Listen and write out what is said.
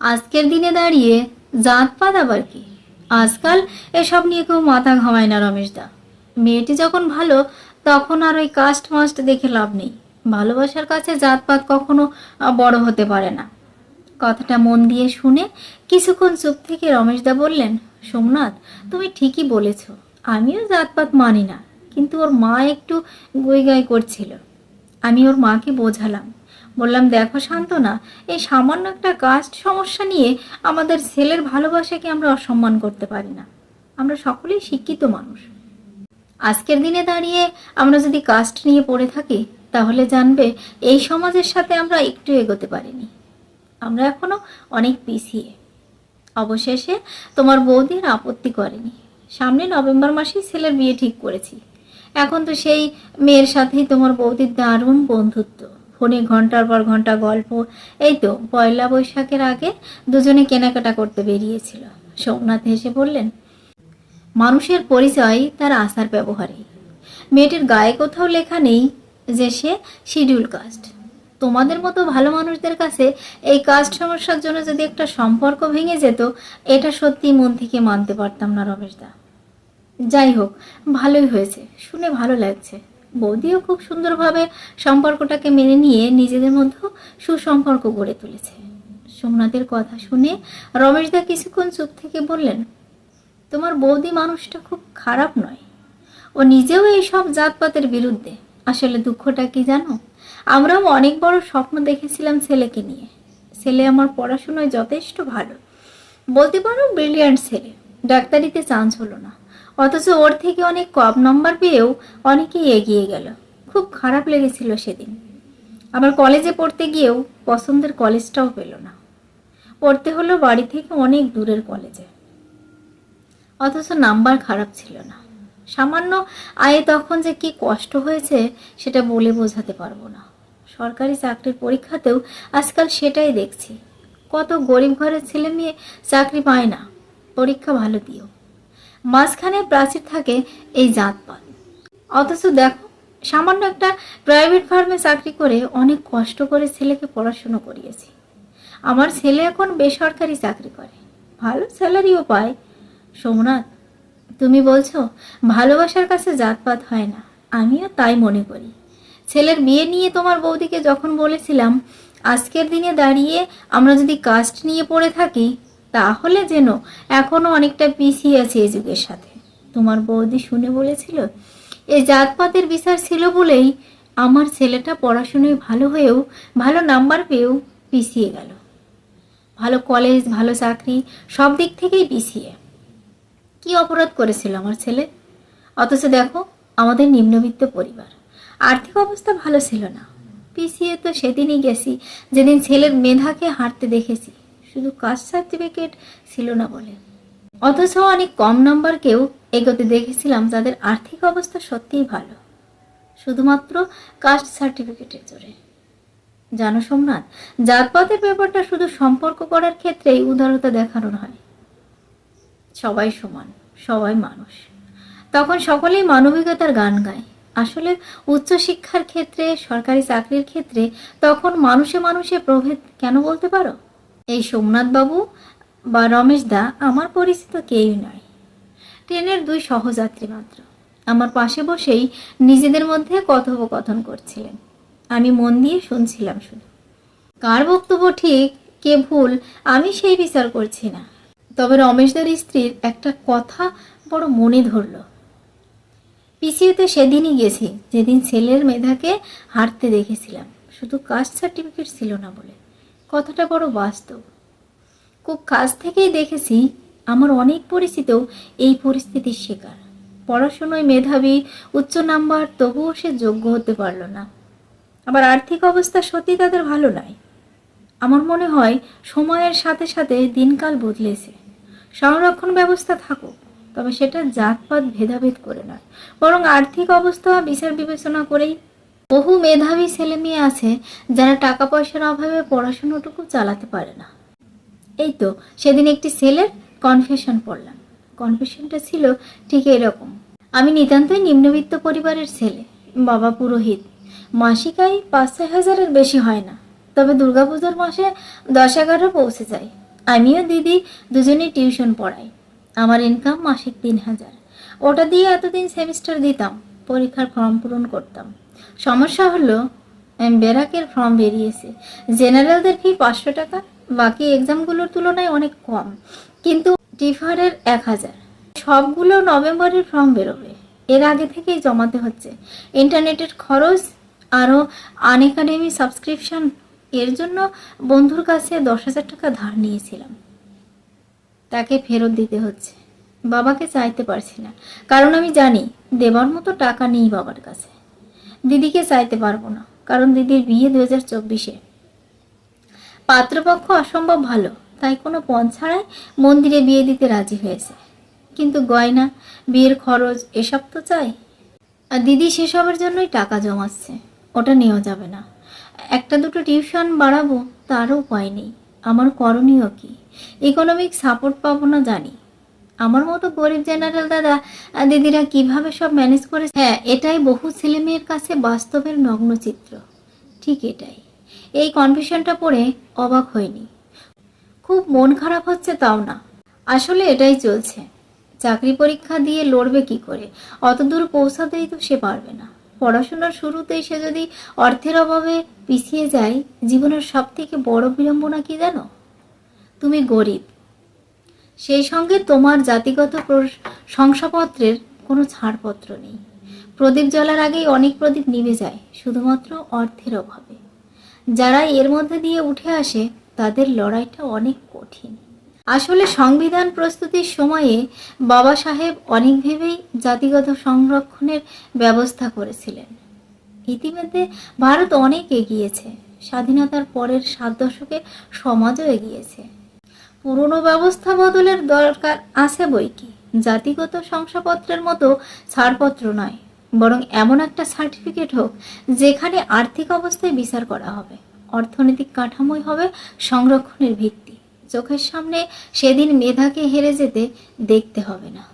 আজকের দিনে দাঁড়িয়ে জাতপাত আবার কি? আজকাল এসব নিয়ে কেউ মাথা ঘামায় না রমেশদা মেয়েটি যখন ভালো, তখন আর ওই কাস্ট মাস্ট দেখে লাভ নেই। ভালোবাসার কাছে জাতপাত কখনো বড় হতে পারে না। কথাটা মন দিয়ে শুনে কিছুক্ষণ চুপ থেকে রমেশদা বললেন, সোমনাথ, তুমি ঠিকই বলেছ। আমিও জাতপাত মানি না, কিন্তু ওর মা একটু গুইগাই করছিল। আমি ওর মাকে বোঝালাম। বললাম, দেখো শান্তনা, এই সামান্য একটা কাস্ট সমস্যা নিয়ে আমাদের ছেলের ভালোবাসাকে আমরা অসম্মান করতে পারি না। আমরা সকলেই শিক্ষিত মানুষ। আজকের দিনে দাঁড়িয়ে আমরা যদি কাস্ট নিয়ে পড়ে থাকি, তাহলে জানবে এই সমাজের সাথে আমরা একটু এগোতে পারিনি। আমরা এখনও অনেক পিছিয়ে। অবশেষে তোমার বৌদির আপত্তি করেনি। সামনে নভেম্বর মাসেই ছেলের বিয়ে ঠিক করেছি। এখন তো সেই মেয়ের সাথেই তোমার বৌদির দারুণ বন্ধুত্ব। ফোনে ঘণ্টার পর ঘণ্টা গল্প। এই তো, পয়লা বৈশাখের আগে দুজনে কেনাকাটা করতে বেরিয়েছিল। সোমনাথ হেসে বললেন, মানুষের পরিচয় তার আসার ব্যবহারে মেয়েটির গায়ে কোথাও লেখা নেই যে সে শিডিউল কাস্ট। তোমাদের মতো ভালো মানুষদের কাছে এই কাস্ট সমস্যার জন্য যদি একটা সম্পর্ক ভেঙে যেত, এটা সত্যি মন থেকে মানতে পারতাম না রমেশদা। যাই হোক, ভালোই হয়েছে, শুনে ভালো লাগছে। বৌদিও খুব সুন্দরভাবে সম্পর্কটাকে মেনে নিয়ে নিজেদের মধ্যে সুসম্পর্ক গড়ে তুলেছে। সোমনাথের কথা শুনে রমেশদা কিছুক্ষণ চুপ থেকে বললেন, তোমার বৌদি মানুষটা খুব খারাপ নয়। ও নিজেও এই সব জাতপাতের বিরুদ্ধে। আসলে দুঃখটা কি জানো? আমরাও অনেক বড় স্বপ্ন দেখেছিলাম ছেলেকে নিয়ে। ছেলে আমার পড়াশোনায় যথেষ্ট ভালো। বলতে পারো ব্রিলিয়ান্ট ছেলে। ডাক্তারিতে চান্স হলো না। অথচ ওর থেকে অনেক কম নম্বর পেয়েও অনেকেই এগিয়ে গেল। খুব খারাপ লেগেছিল সেদিন। আবার কলেজে পড়তে গিয়েও পছন্দের কলেজটাও পেল না। পড়তে হলো বাড়ি থেকে অনেক দূরের কলেজে। অথচ নাম্বার খারাপ ছিল না। সামান্য আয়ে তখন যে কি কষ্ট হয়েছে সেটা বলে বোঝাতে পারব না। সরকারি চাকরির পরীক্ষাতেও আজকাল সেটাই দেখছি। কত গরিব ঘরের ছেলে মেয়ে চাকরি পায় না। পরীক্ষা ভালো দিও। মাঝখানে প্রাচীর থাকে এই জাতপাত অথচ দেখো, সামান্য একটা প্রাইভেট ফার্মে চাকরি করে অনেক কষ্ট করে ছেলেকে পড়াশুনো করিয়েছি। আমার ছেলে এখন বেসরকারি চাকরি করে। ভালো স্যালারিও পায়। সোমনাথ, তুমি বলছো, ভালোবাসার কাছে জাতপাত হয় না। আমিও তাই মনে করি। ছেলের বিয়ে নিয়ে তোমার বৌদিকে যখন বলেছিলাম, আজকের দিনে দাঁড়িয়ে আমরা যদি কাস্ট নিয়ে পড়ে থাকি তাহলে যেন এখনও অনেকটা পিছিয়ে আছে এই যুগের সাথে। তোমার বৌদি শুনে বলেছিল এই জাতপাতের বিচার ছিল বলেই আমার ছেলেটা পড়াশুনোয় ভালো হয়েও ভালো নাম্বার পেয়েও পিছিয়ে গেল। ভালো কলেজ, ভালো চাকরি, সব দিক থেকেই পিছিয়ে। কি অপরাধ করেছিল আমার ছেলে? অথচ দেখো, আমাদের নিম্নবিত্ত পরিবার। আর্থিক অবস্থা ভালো ছিল না। পিছিয়ে তো সেদিনই গেছি, যেদিন ছেলের মেধাকে হাঁটতে দেখেছি। শুধু কাস্ট সার্টিফিকেট ছিল না বলে। অথচ অনেক কম নাম্বারকেও এগোতে দেখেছিলাম যাদের আর্থিক অবস্থা সত্যিই ভালো। শুধুমাত্র কাস্ট সার্টিফিকেটের জোরে। জানো সোমনাথ, জাতপাতের ব্যাপারটা শুধু সম্পর্ক করার ক্ষেত্রেই উদারতা দেখানোর হয়। সবাই সমান, সবাই মানুষ। তখন সকলেই মানবিকতার গান গায়। আসলে উচ্চশিক্ষার ক্ষেত্রে, সরকারি চাকরির ক্ষেত্রে তখন মানুষে মানুষে প্রভেদ কেন বলতে পারো? এই সোমনাথ বাবু বা রমেশ দা আমার পরিচিত কেউই নয়। ট্রেনের দুই সহযাত্রী মাত্র। আমার পাশে বসেই নিজেদের মধ্যে কথোপকথন করছিলেন। আমি মন দিয়ে শুনছিলাম শুধু। কার বক্তব্য ঠিক, কে ভুল, আমি সেই বিচার করছি না। তবে রমেশদার স্ত্রীর একটা কথা বড় মনে ধরলো। পিছিয়ে তো সেদিনই গেছি, যেদিন ছেলের মেধাকে হারতে দেখেছিলাম। শুধু কাস্ট সার্টিফিকেট ছিল না বলে। কথাটা বড় বাস্তব। খুব কাছ থেকেই দেখেছি আমার অনেক পরিচিত এই পরিস্থিতির শিকার। পড়াশোনায় মেধাবী, উচ্চ নাম্বার, তবুও সে যোগ্য হতে পারল না। আবার আর্থিক অবস্থা সত্যি তাদের ভালো নয় আমার মনে হয় সময়ের সাথে সাথে দিনকাল বদলেছে। সংরক্ষণ ব্যবস্থা থাকুক, তবে সেটা জাতপাত ভেদাভেদ করে নয়। বরং আর্থিক অবস্থা বিচার বিবেচনা করেই বহু মেধাবী ছেলে মেয়ে আছে যারা টাকা পয়সার অভাবে পড়াশোনাটুকু চালাতে পারে না। এই তো, সেদিন একটি ছেলের কনফেশন পড়লাম। কনফেশনটা ছিল ঠিক এরকম। আমি নিতান্তই নিম্নবিত্ত পরিবারের ছেলে, বাবা পুরোহিত। মাসিক আয় পাঁচ ছয় হাজারের বেশি হয় না। তবে দুর্গাপূজার মাসে দশ এগারো পৌঁছে যায়। আমিও দিদি দুজনেই টিউশন পড়াই। আমার ইনকাম মাসিক তিন হাজার। ওটা দিয়ে এতদিন সেমিস্টার দিতাম, পরীক্ষার ফর্ম পূরণ করতাম। সমস্যা হলো এম, বেরাকের ফর্ম বেরিয়েছে। জেনারেলদের ফি পাঁচশো টাকা বাকি এক্সামগুলোর তুলনায় অনেক কম। কিন্তু টিফারের এক হাজার। সবগুলো নভেম্বরের ফর্ম বেরোবে। এর আগে থেকেই জমাতে হচ্ছে। ইন্টারনেটের খরচ আরও আন একাডেমি সাবস্ক্রিপশন এর জন্য বন্ধুর কাছে দশ হাজার টাকা ধার নিয়েছিলাম। তাকে ফেরত দিতে হচ্ছে। বাবাকে চাইতে পারছি না। কারণ আমি জানি দেবার মতো টাকা নেই বাবার কাছে। দিদিকে চাইতে পারব না, কারণ দিদির বিয়ে দু হাজার চব্বিশে। পাত্রপক্ষ অসম্ভব ভালো, তাই কোনো পণ ছাড়াই মন্দিরে বিয়ে দিতে রাজি হয়েছে। কিন্তু গয়না, বিয়ের খরচ, এসব তো চাই। আর দিদি সেসবের জন্যই টাকা জমাচ্ছে, ওটা নেওয়া যাবে না। একটা দুটো টিউশন বাড়াবো, তারও উপায় নেই। আমার করণীয় কি? ইকোনমিক সাপোর্ট পাবো না জানি। আমার মতো গরিব জেনারেল দাদা দিদিরা কীভাবে সব ম্যানেজ করে হ্যাঁ এটাই বহু ছেলে মেয়ের কাছে বাস্তবের নগ্ন চিত্র। ঠিক এটাই। এই কনফিউশনটা পড়ে অবাক হয়নি খুব মন খারাপ হচ্ছে তাও না। আসলে এটাই চলছে। চাকরি পরীক্ষা দিয়ে লড়বে কি করে? অত দূর পৌঁছাতেই তো সে পারবে না। পড়াশোনার শুরুতেই সে যদি অর্থের অভাবে পিছিয়ে যায়, জীবনের সব থেকে বড় বিড়ম্বনা কি জানো? তুমি গরিব। সেই সঙ্গে তোমার জাতিগত শংসাপত্রের কোনো ছাড়পত্র নেই। প্রদীপ জ্বলার আগেই অনেক প্রদীপ নিভে যায়, শুধুমাত্র অর্থের অভাবে। যারা এর মধ্যে দিয়ে উঠে আসে, তাদের লড়াইটা অনেক কঠিন। আসলে সংবিধান প্রস্তুতির সময়ে বাবা সাহেব অনেক ভেবেই জাতিগত সংরক্ষণের ব্যবস্থা করেছিলেন। ইতিমধ্যে ভারত অনেক এগিয়েছে, স্বাধীনতার পরের সাত দশকে সমাজও এগিয়েছে। পুরনো ব্যবস্থা বদলের দরকার আছে বই কি? জাতিগত শংসাপত্রের মতো ছাড়পত্র নয়, বরং এমন একটা সার্টিফিকেট হোক যেখানে আর্থিক অবস্থায় বিচার করা হবে, অর্থনৈতিক কাঠামোই হবে সংরক্ষণের ভিত্তি। চোখের সামনে সেদিন মেধাকে হেরে যেতে দেখতে হবে না।